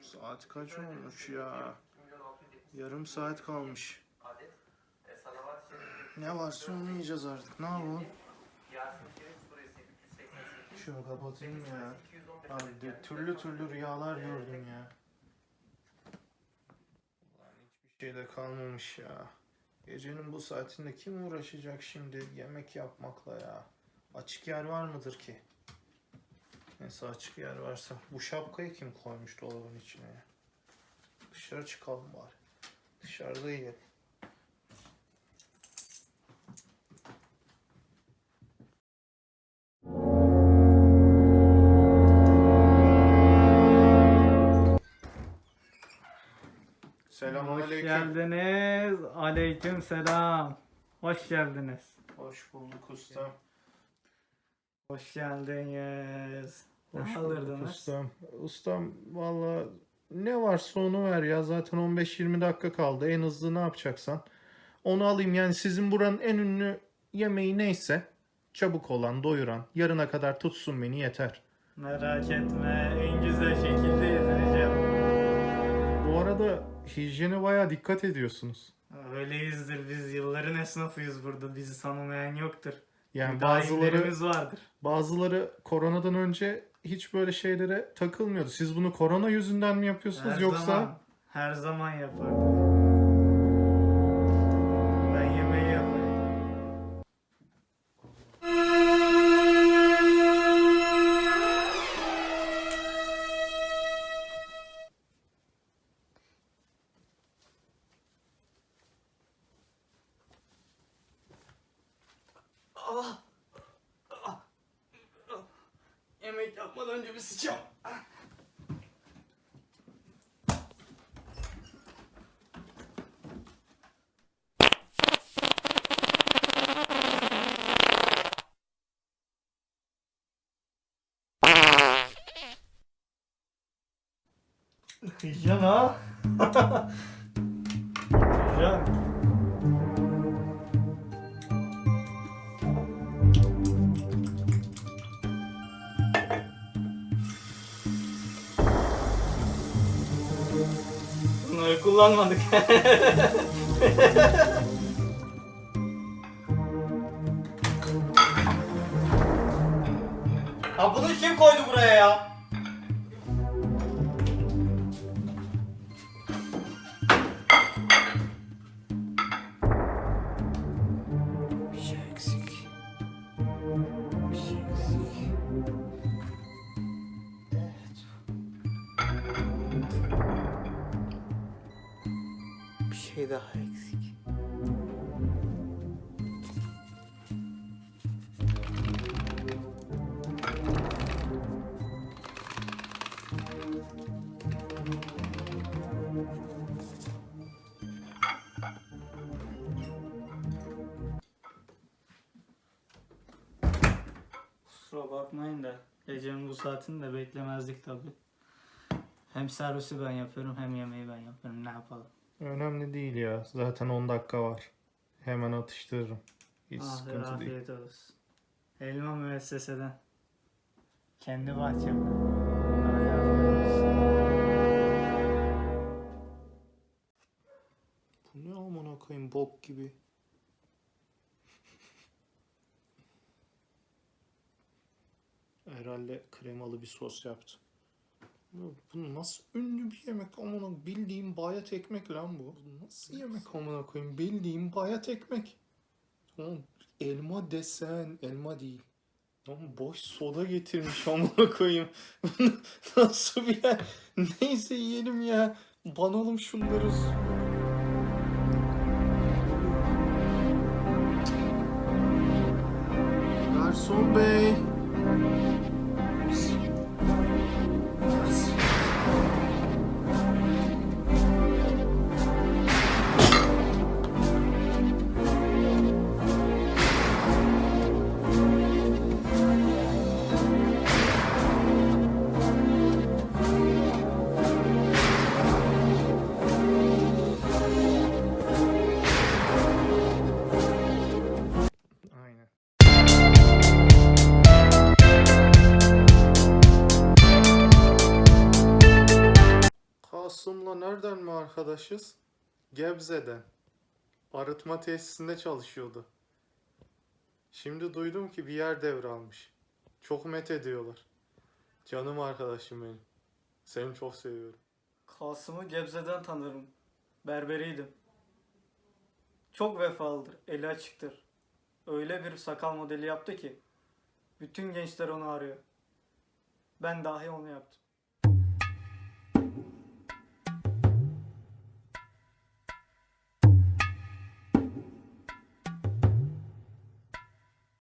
Saat kaç olmuş ya? Yarım saat kalmış. Ne varsa onu yiyeceğiz artık. Ne yapalım? Şunu kapatayım ya. Abi de türlü türlü rüyalar gördüm ya. Hiçbir şey de kalmamış ya. Gecenin bu saatinde kim uğraşacak şimdi yemek yapmakla ya? Açık yer var mıdır ki? Neyse açık yer varsa. Bu şapkayı kim koymuş dolabın içine ya? Dışarı çıkalım bari. Dışarıda yiyelim. Hoş Selamünaleyküm. geldiniz. Aleyküm selam. Hoş geldiniz. Hoş bulduk ustam. Hoş geldiniz. Hoş alırdınız? ustam. Ustam valla ne varsa onu ver ya. Zaten 15-20 dakika kaldı. En hızlı ne yapacaksan. Onu alayım yani sizin buranın en ünlü yemeği neyse çabuk olan, doyuran, yarına kadar tutsun beni yeter. Merak etme. En güzel şekilde yedireceğim. Bu arada hijyene baya dikkat ediyorsunuz. Öyleyizdir biz. Yılların esnafıyız burada. Bizi tanımayan yoktur. Yani bazıları Müdahillerimiz vardır. bazıları koronadan önce hiç böyle şeylere takılmıyordu. Siz bunu korona yüzünden mi yapıyorsunuz Her yoksa zaman, her zaman yapardık. Ah! Ah! Ah! Yemek yapmadan önce bir sıçacağım. Kıyacaksın ha. Kıyacaksın. Kullanmadık. ha bunu kim koydu buraya ya? Şey daha eksik. Kusura bakmayın da gecenin bu saatini de beklemezdik tabi. Hem servisi ben yapıyorum hem yemeği ben yapıyorum ne yapalım. Önemli değil ya. Zaten 10 dakika var. Hemen atıştırırım. Hiç Ah sıkıntı değil. afiyet olsun. Elma müesseseden. Kendi. Hadi afiyet olsun. Bu ne amına koyayım bok gibi. Herhalde kremalı bir sos yaptı. Bu nasıl ünlü bir yemek amına bildiğim bayat ekmek lan bu. Bu Nasıl yemek amına koyayım bildiğim bayat ekmek. Tamam elma desen elma değil. Tamam boş soda getirmiş amına koyayım. Nasıl bir yer? Neyse yiyelim ya. Banalım şunları. Garson bey. Arkadaşız. Gebze'den. Arıtma tesisinde çalışıyordu. Şimdi duydum ki bir yer devralmış. Çok met ediyorlar. Canım arkadaşım benim. Seni çok seviyorum. Kasım'ı Gebze'den tanırım. Berberiydim. Çok vefalıdır, eli açıktır. Öyle bir sakal modeli yaptı ki bütün gençler onu arıyor. Ben dahi onu yaptım.